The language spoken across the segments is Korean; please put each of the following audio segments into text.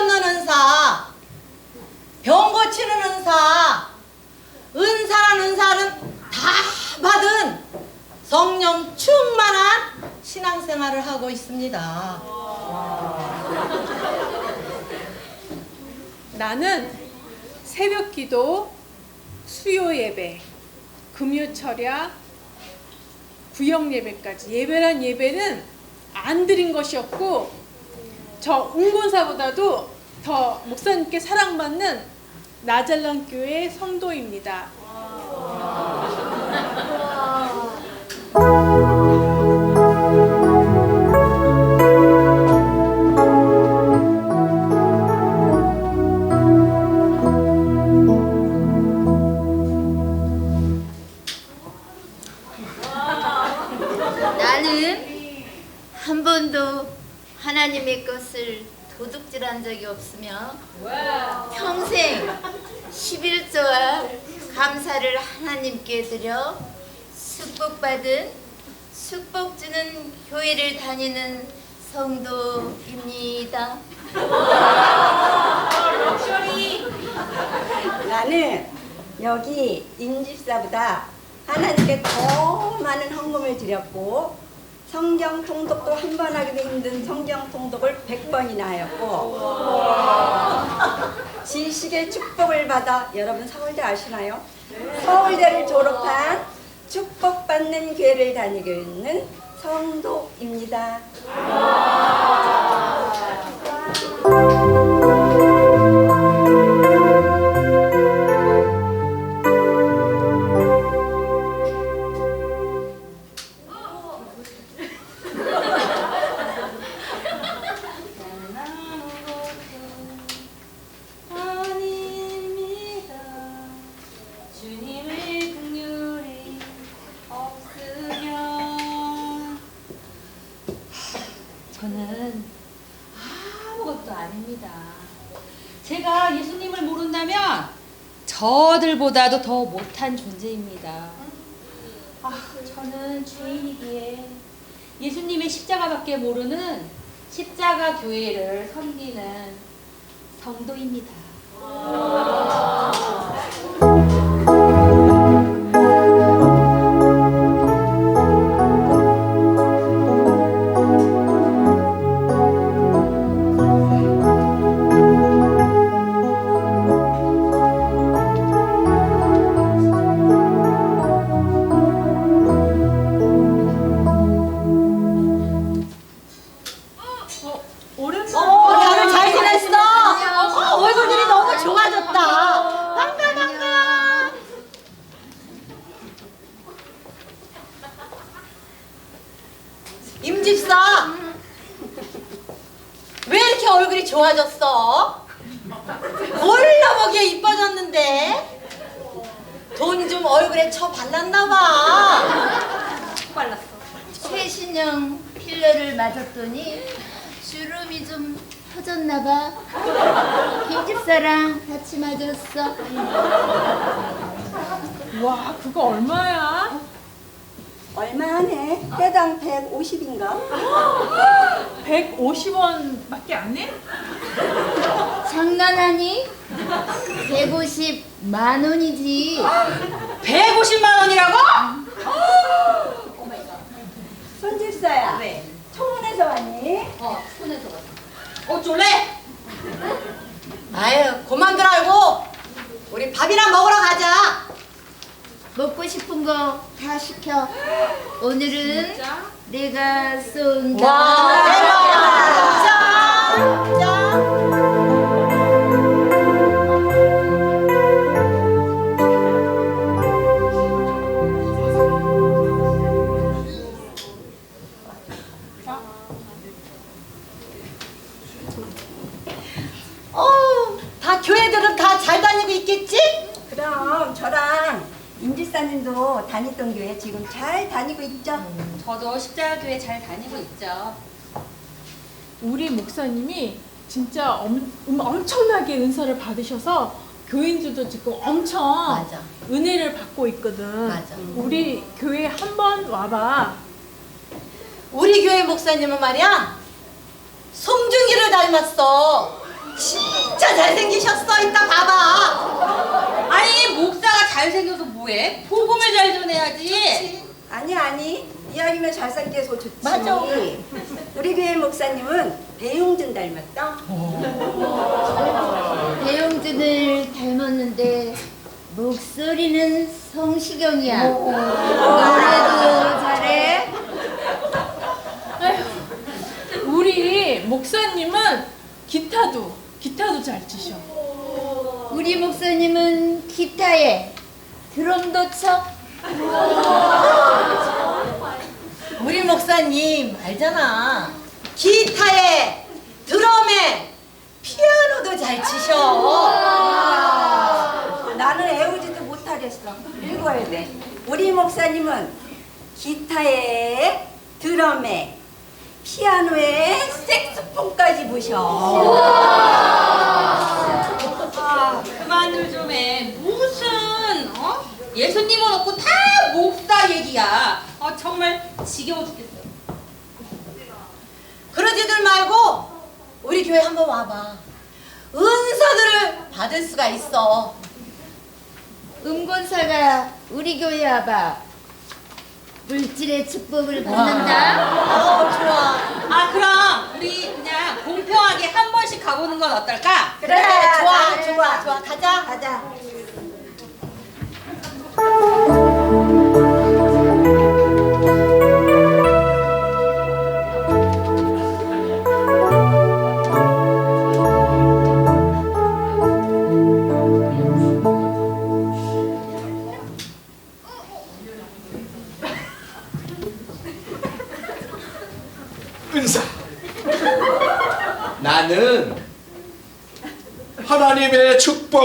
쫓는 은사, 병 고치는 은사, 은사란 은사는 다 받은 성령 충만한 신앙생활을 하고 있습니다. 나는 새벽 기도, 수요 예배, 금요 철야, 구역 예배까지 예배란 예배는 안 드린 것이었고 저 운곤사보다도 더 목사님께 사랑받는 나잘란 교회 성도입니다. 하나님의 것을 도둑질한 적이 없으며 평생 11조와 감사를 하나님께 드려 축복받은 축복 주는 교회를 다니는 성도입니다. 나는 여기 임집사보다 하나님께 더 많은 헌금을 드렸고 성경 통독도 한 번 하기도 힘든 성경 통독을 100번이나 하였고 지식의 축복을 받아 여러분 서울대 아시나요? 서울대를 졸업한 축복받는 교회를 다니고 있는 성도입니다. 저들보다도 더 못한 존재입니다. 아, 저는 죄인이기에 예수님의 십자가밖에 모르는 십자가 교회를 섬기는 성도입니다. 얼굴에 쳐 발랐나봐. 최신형 필러를 맞았더니 주름이 좀 퍼졌나봐. 김집사랑 같이 맞았어. 와 그거 얼마야? 얼마 하네? 해당 150인가? 150원밖에 안 해? 장난하니? 150만 원이지. 150만 원이라고? 손집사야. 청원에서 왔니? 어, 손에서 봤어. 어쩔래? 아유, 그만들 알고 우리 밥이나 먹으러 가자. 먹고 싶은 거 다 시켜. 오늘은 진짜? 내가 쏜다. 와, 대박! 짠! 짠! 임집사님도 다니던 교회 지금 잘 다니고 있죠? 저도 십자교회 잘 다니고 있죠. 우리 목사님이 진짜 엄, 음, 엄청나게 은사를 받으셔서 교인들도 지금 엄청 맞아. 은혜를 받고 있거든. 맞아. 우리 교회 한번 와봐. 우리 교회 목사님은 말이야 송중기를 닮았어 진짜 잘생기셨어 이따 봐봐 아니 목사가 잘생겨서 뭐해? 복음을 잘 전해야지. 아니 아니 이왕이면 잘생겨 서 좋지 맞아. 우리 교회 목사님은 배용준 닮았다 배용준을 닮았는데 목소리는 성시경이야. 노래도 잘해. 우리 목사님은 기타도 기타도 잘 치셔. 우리 목사님은 기타에 드럼도 쳐. 우리 목사님 알잖아. 기타에 드럼에 피아노도 잘 치셔. 나는 애우지도 못하겠어. 읽어야 돼. 우리 목사님은 기타에 드럼에 피아노에 색소폰까지 부셔 아, 그만들 좀 해. 무슨 어? 예수님은 없고 다 목사 얘기야. 아 정말 지겨워 죽겠어. 그러지들 말고 우리 교회 한번 와봐 은사들을 받을 수가 있어 음권사가 우리 교회 와봐. 물질의 축복을 받는다. 어 좋아. 아 그럼 우리 그냥 공평하게 한 번씩 가보는 건 어떨까? 그래. 좋아 좋아 좋아. 가자. 가자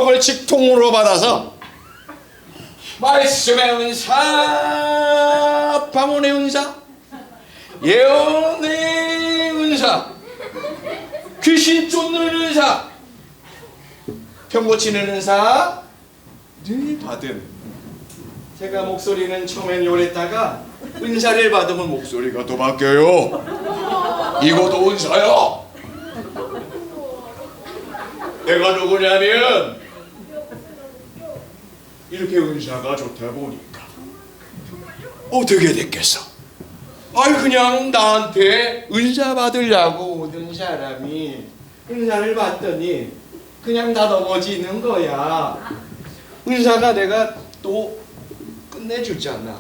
축복을 직통으로 받아서 말씀의 은사, 방언의 은사, 예언의 은사, 귀신 쫓는 은사, 병 고치는 은사 늘 받은 제가 목소리는 처음엔 요랬다가 은사를 받으면 목소리가 또 바뀌어요. 이것도 은사야. 내가 누구냐면 이렇게 은사가 좋다 보니까 어떻게 됐겠어? 아이 그냥 나한테 은사 받으려고 오는 사람이 은사를 받더니 그냥 다 넘어지는 거야. 은사가 내가 또 끝내주잖아.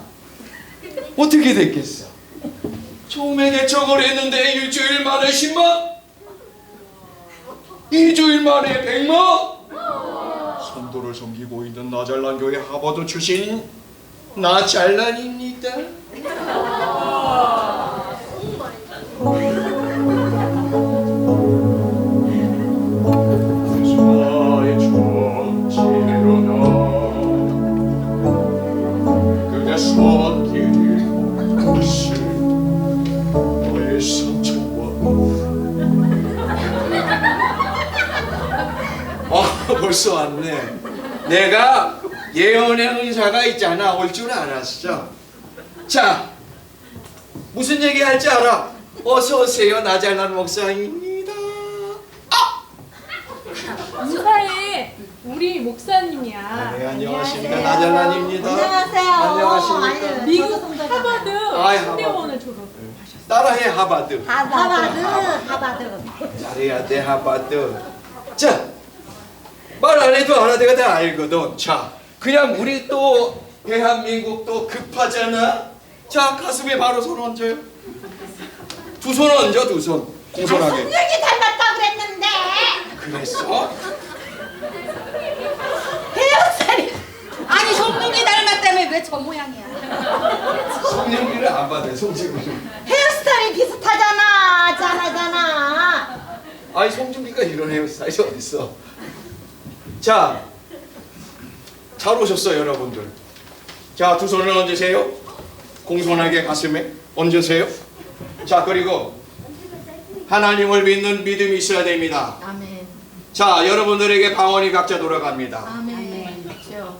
어떻게 됐겠어? 처음에 개척을 했는데 일주일 만에 10만? 일주일 만에 100만? 선도를 섬기고 있는 나잘난 교회 하버드 출신 나잘난입니다. 할지 알아. 어서 오세요 나잘난 목사입니다. 은사에 우리 목사님이야. 네 안녕하십니까. 나잘난입니다. 안녕하세요. 안녕하십니까? 미국 하버드 아이, 신대원을 졸업. 따라해 하바드. 하바드. 하바드. 잘해야 돼 하바드. 자 말 안 해도 알아내가 다 알거든. 자 그냥 우리 또 대한민국 또 급하잖아. 자 가슴에 바로 손 얹어요 두손 얹어 두 손 공손하게 송중기 닮았다 그랬는데 그랬어? 헤어스타일 아니 송중기 닮았다며 왜 저 모양이야? 성령기를 안 받아 성질을 헤어스타일이 비슷하잖아 짠하잖아 아니 송중기가 이런 헤어스타일이 어딨어 자 잘 오셨어요, 여러분들. 자, 두 손을 얹으세요. 공손하게 가슴에 얹으세요. 자, 그리고 하나님을 믿는 믿음이 있어야 됩니다. 아멘. 자, 여러분들에게 방언이 각자 돌아갑니다. 아멘. 그렇죠.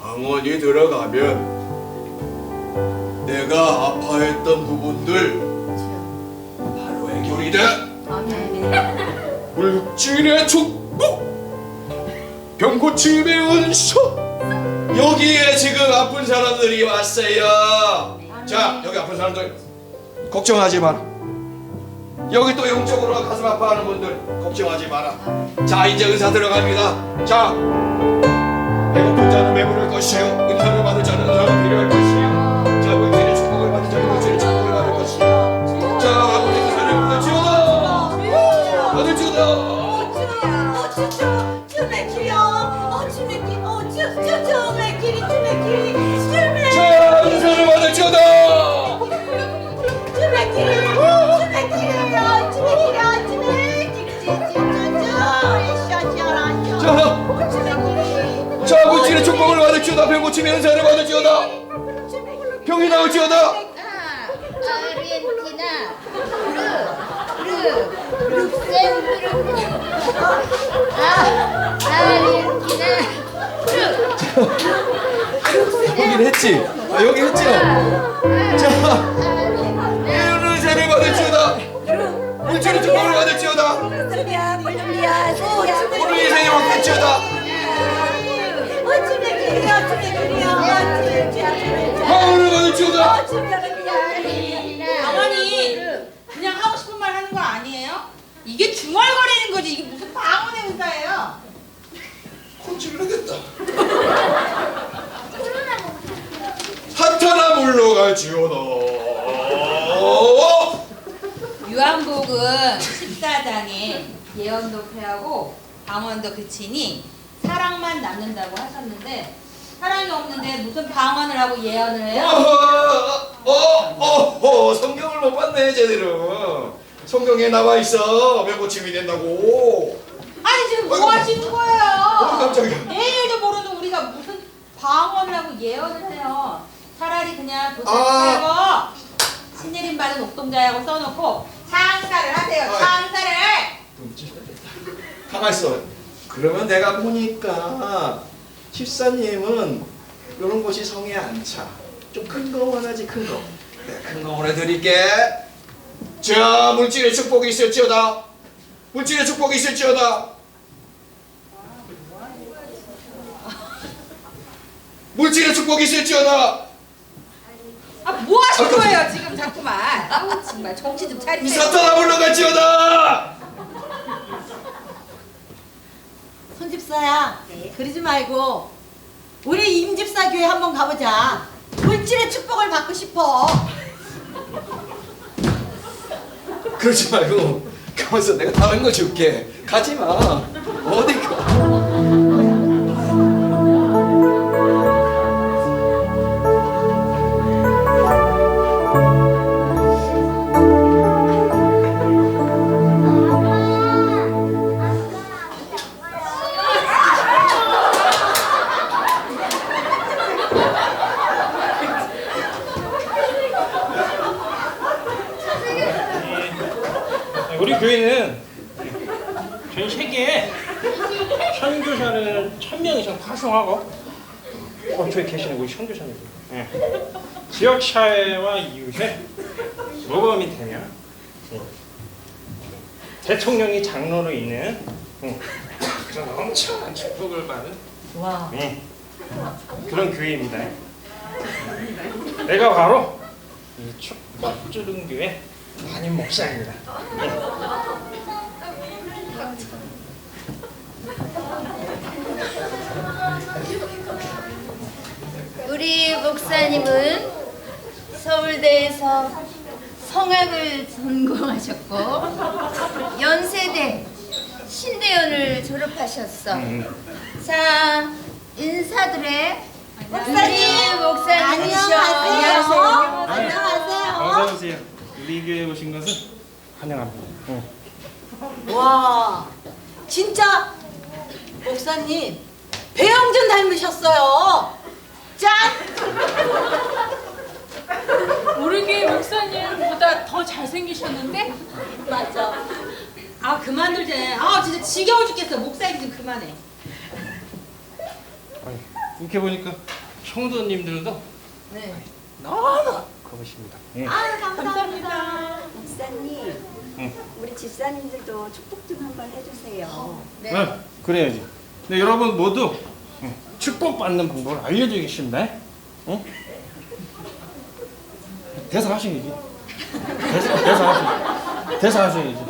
방언이 들어가면 내가 아파했던 부분들. 바로 해결이 돼. 아멘. 물질의 축복 병고침의 은총 여기에 지금 아픈 사람들이 왔어요 자 여기 아픈 사람들 걱정하지 마라. 여기 또 영적으로 가슴 아파하는 분들 걱정하지 마라. 자 이제 의사 들어갑니다. 자 배고픈 자는 배부를 것이요. 은사를 받을 자는 은사가 필요할 것이요 축복을 받을지어다. 병고침의 은사를 받을지어다. 병이 나을지어다. 아, 아르헨티나. 르. 르. 룩셈부르크. 아, 아르헨티나. 르. 여긴 했지. 아, 여기 했죠. 자, 은사를 받을지어다. 물질의 축복을 받을지어다. 오늘 인생이 바뀔지어다. 방언을 받을 지어다. 어머니 그냥 하고 싶은 말 하는 거 아니에요? 이게 중얼거리는 거지 이게 무슨 방언의 의사예요? 콘질러겠다. 사탄아 물러갈 지어다. 유한복음 14장에 예언도 패하고 방언도 그치니 사랑만 남는다고 하셨는데 사랑이 없는데 무슨 방언을 하고 예언을 해요? 어허, 어, 어, 성경을 못 봤네 제대로. 성경에 나와 있어. 배고침이 된다고. 아니 지금 뭐. 하시는 어, 거예요? 깜짝이야. 내일도 모르는 우리가 무슨 방언을 하고 예언을 해요? 차라리 그냥 도장 아. 팔고 신내림 받은 옥동자라고 써놓고 장사를 하세요. 아이. 장사를. 가만 있어. 그러면 내가 보니까 집사님은 이런 곳이 성에 안 차. 좀 큰 거 원하지 큰 거. 내가 큰거 원해 드릴게. 자 물질의 축복이 있을지어다. 물질의 축복이 있을지어다. 물질의 축복이 있을지어다. 아뭐 아, 거예요 지금 자꾸만? 아우 정말 정신 좀이 차리세요. 사탄아 물러갈지어다. 손집사야, 그러지 말고 우리 임집사 교회 한번 가보자. 물질의 축복을 받고 싶어. 그러지 말고 가만있어. 내가 다른 거 줄게. 가지 마. 어디 가 지역 사회와 이웃에 모범이 되면 예. 대통령이 장로로 있는 예. 그런 엄청난 축복을 받은 와. 예. 그런 교회입니다. 내가 바로 이 축복 주는 교회 담임 목사입니다. 우리 목사님은 서울대에서 성악을 전공하셨고 연세대 신대연을 졸업하셨어. 자 인사드려. 목사님, 목사님이셔. 안녕하세요. 안녕하세요. 오세요. 우리 교회 오신 것을 환영합니다. 응. 와, 진짜 목사님 배영준 닮으셨어요. 짠! 모르게 목사님보다 더 잘생기셨는데? 맞아. 아 그만들 제. 아 진짜 지겨워 죽겠어. 목사 얘기 좀 그만해. 아니, 이렇게 보니까 성도님들도 네. 너무 고우십니다. 예. 감사합니다. 목사님, 응. 우리 집사님들도 축복 좀 한번 해주세요. 네. 네, 그래야지. 네, 여러분 모두 예, 축복받는 방법을 알려드리겠습니다. 응? 대사 하셔야지. 대사, 대사 하셔야지. 대사 하셔야지.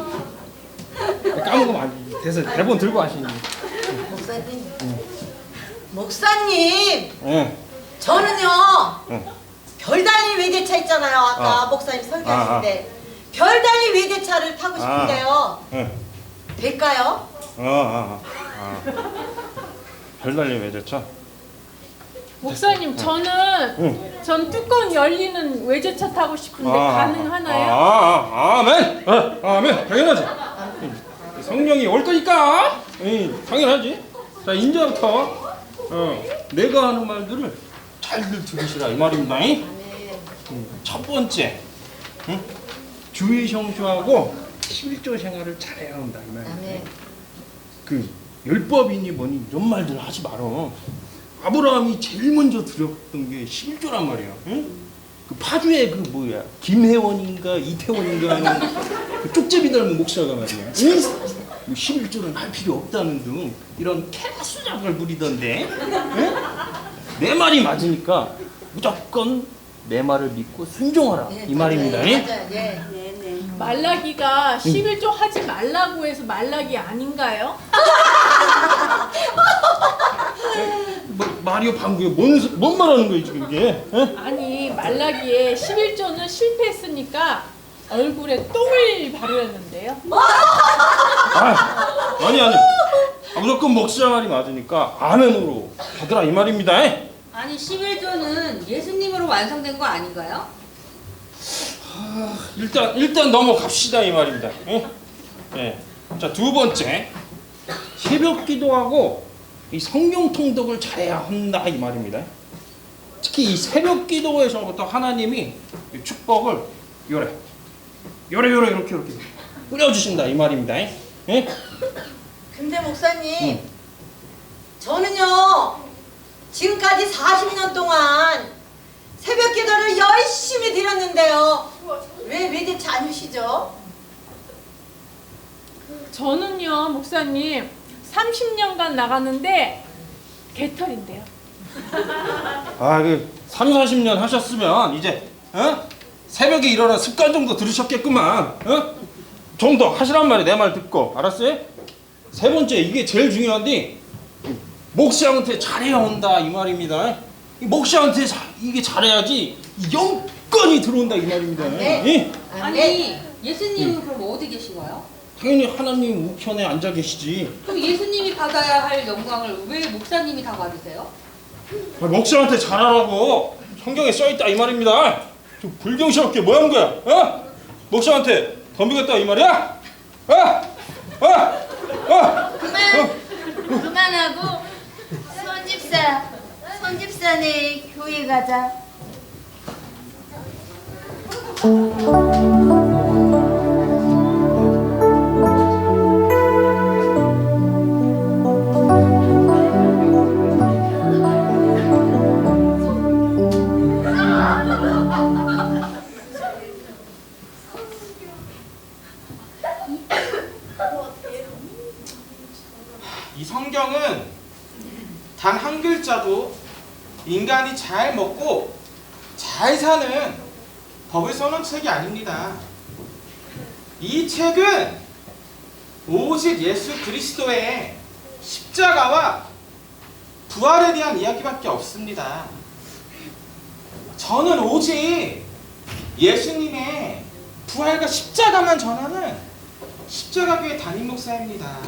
까먹으면 안 돼. 대사 대본 들고 하시니. 목사님. 목사님, 예. 저는요. 응. 별달린 외제차 있잖아요. 아까 아. 목사님 아, 설교하실 아. 때. 별달린 외제차를 타고 싶은데요. 예. 될까요? 아, 아, 아. 별달리 외제차. 목사님 저는 응. 전 뚜껑 열리는 외제차 타고 싶은데 가능하나요? 아, 아, 아멘. 아, 아멘. 당연하지. 이 성령이 올 거니까. 이, 당연하지. 자, 이제부터 어, 내가 하는 말들을 잘들 들으시라 이 말입니다. 이? 음, 첫 번째, 응? 주의 성수하고 11조 생활을 잘해야 한다 이 말입니다. 그 율법이니 뭐니 이런 말들 하지 말어. 아브라함이 제일 먼저 드렸던 게 11조란 말이야. 응? 그 파주에 그 뭐야 김혜원인가 이태원인가 하는 그 쪽제비 닮은 목사가 말이야. 응? 뭐 11조는 할 필요 없다는 등 이런 개수작을 부리던데. 응? 내 말이 맞으니까 무조건 내 말을 믿고 순종하라 이 말입니다. 응? 맞아요. 예. 네 네. 말라기가 11조 하지 말라고 해서 말라기 아닌가요? 뭐, 마리오 방구에 뭔, 소- 뭔 말하는 거야 지금 이게? 응? 아니 말라기에 11조는 실패했으니까 얼굴에 똥을 바르였는데요. 아, 아니 아니. 아, 무조건 목사 말이 맞으니까 아멘으로 받으라 이 말입니다. 아니 11조는 예수님으로 완성된 거 아닌가요? 일단 일단 넘어갑시다 이 말입니다. 예. 예. 자 두 번째 새벽 기도하고 이 성경 통독을 잘해야 한다 이 말입니다. 특히 이 새벽 기도에서부터 하나님이 이 축복을 요래 요래 요래 이렇게 이렇게 뿌려주신다 이 말입니다. 예? 근데 목사님, 응. 저는요, 지금까지 40년 동안 새벽 기도를 열심히 드렸는데요. 왜 외제차 안 주시죠? 저는요 목사님 30년간 나갔는데 개털인데요. 아, 그 3, 40년 하셨으면 이제 어? 새벽에 일어나 습관 정도 들으셨겠구만. 어? 좀 더 하시란 말이 내 말 듣고 알았어요? 세 번째 이게 제일 중요한데 목사한테 잘해야 한다 이 말입니다. 이 목사한테 자- 이게 잘해야지 이 영권이 들어온다 이 말입니다. 네. 예? 아니 예수님은 그럼 어디 계신가요? 당연히 하나님 우편에 앉아 계시지. 그럼 예수님이 받아야 할 영광을 왜 목사님이 다 받으세요? 아, 목사한테 잘하라고 성경에 써있다 이 말입니다. 좀 불경스럽게 뭐 하는 거야? 어? 목사한테 덤비겠다 이 말이야? 어? 어? 어? 그만 그만하고 손집사 손집사네 교회 가자. 성경은 단 한 글자도 인간이 잘 먹고 잘 사는 법을 써놓은 책이 아닙니다. 이 책은 오직 예수 그리스도의 십자가와 부활에 대한 이야기밖에 없습니다. 저는 오직 예수님의 부활과 십자가만 전하는 십자가교회 담임 목사입니다.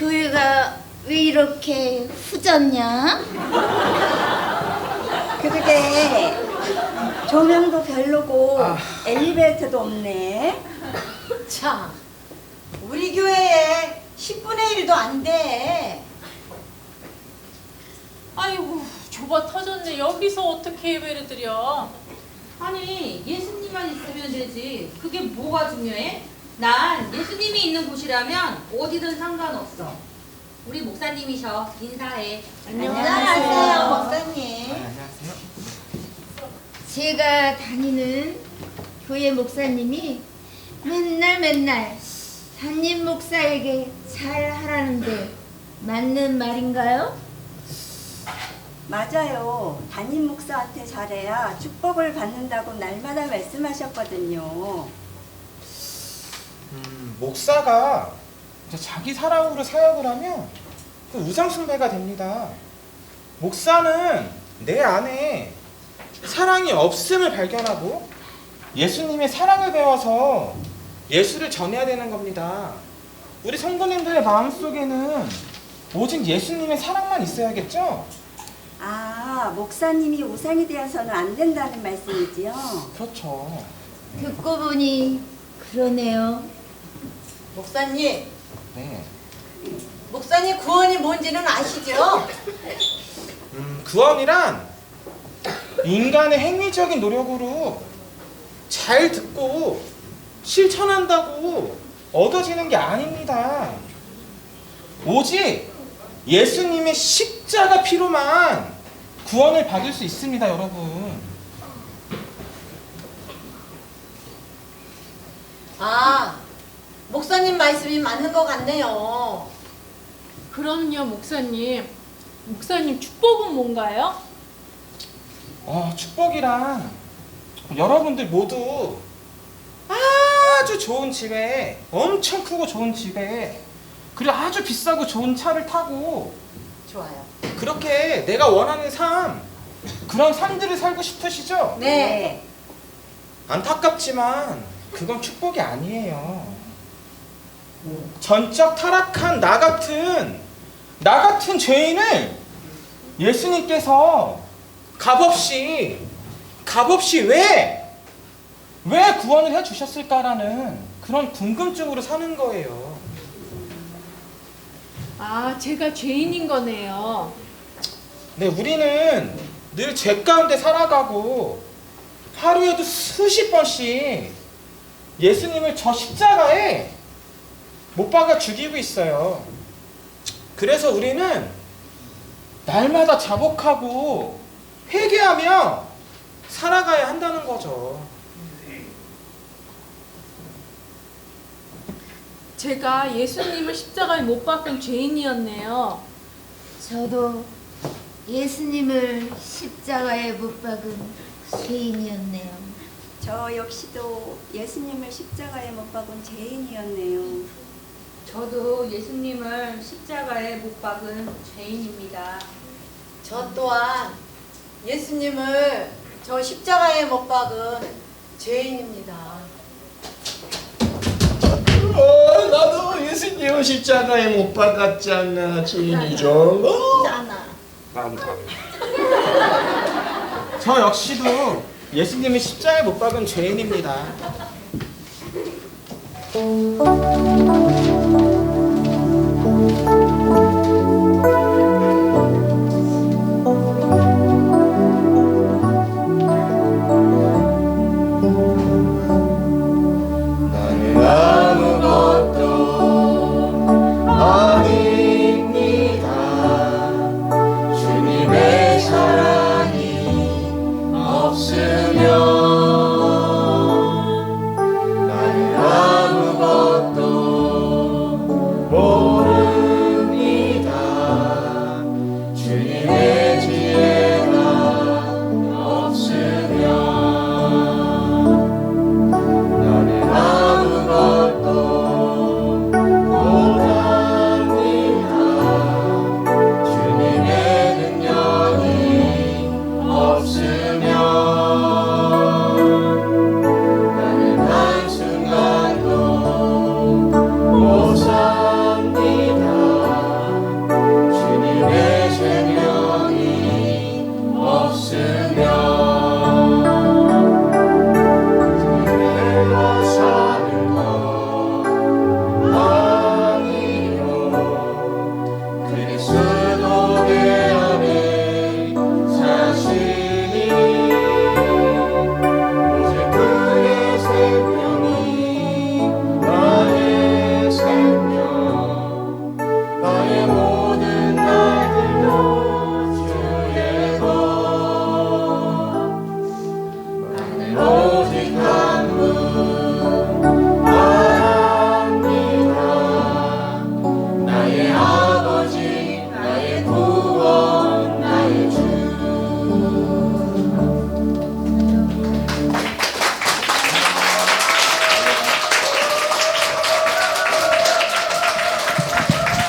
교회가 왜 이렇게 후졌냐? 그러게 조명도 별로고 엘리베이터도 없네. 참, 우리 교회에 10분의 1도 안 돼. 아이고 좁아 터졌네. 여기서 어떻게 예배를 드려? 아니 예수님만 있으면 되지. 그게 뭐가 중요해? 난 예수님이 있는 곳이라면 어디든 상관없어. 우리 목사님이셔. 인사해. 안녕하세요, 목사님. 안녕하세요. 제가 다니는 교회 목사님이 맨날 맨날 담임 목사에게 잘 하라는데 맞는 말인가요? 맞아요. 담임 목사한테 잘해야 축복을 받는다고 날마다 말씀하셨거든요. 음, 목사가 자기 사랑으로 사역을 하면 그 우상숭배가 됩니다. 목사는 내 안에 사랑이 없음을 발견하고 예수님의 사랑을 배워서 예수를 전해야 되는 겁니다. 우리 성도님들의 마음속에는 오직 예수님의 사랑만 있어야겠죠? 아, 목사님이 우상이 되어서는 안 된다는 말씀이지요? 그렇죠. 듣고 보니 그러네요. 목사님, 네. 목사님 구원이 뭔지는 아시죠? 음, 구원이란 인간의 행위적인 노력으로 잘 듣고 실천한다고 얻어지는 게 아닙니다. 오직 예수님의 십자가 피로만 구원을 받을 수 있습니다, 여러분. 아, 목사님 말씀이 맞는 것 같네요. 그럼요 목사님. 목사님 축복은 뭔가요? 어, 축복이란 여러분들 모두 아주 좋은 집에 엄청 크고 좋은 집에 그리고 아주 비싸고 좋은 차를 타고 좋아요. 그렇게 내가 원하는 삶 그런 삶들을 살고 싶으시죠? 네. 안타깝지만 그건 축복이 아니에요. 전적 타락한 나 같은 나 같은 죄인을 예수님께서 값없이 값없이 왜 왜 구원을 해 주셨을까라는 그런 궁금증으로 사는 거예요. 아 제가 죄인인 거네요. 네, 우리는 늘 죄 가운데 살아가고 하루에도 수십 번씩 예수님을 저 십자가에 못 박아 죽이고 있어요. 그래서 우리는 날마다 자복하고 회개하며 살아가야 한다는 거죠. 제가 예수님을 십자가에 못 박은 죄인이었네요. 저도 예수님을 십자가에 못 박은 죄인이었네요. 저 역시도 예수님을 십자가에 못 박은 죄인이었네요. 저도 예수님을 십자가에 못 박은 죄인입니다. 저 또한 예수님을 저 십자가에 못 박은 죄인입니다. 어, 나도 예수님 십자가에 못 박았잖아, 죄인이죠. 어? 저 역시도 예수님을 십자가에 못 박은 죄인입니다.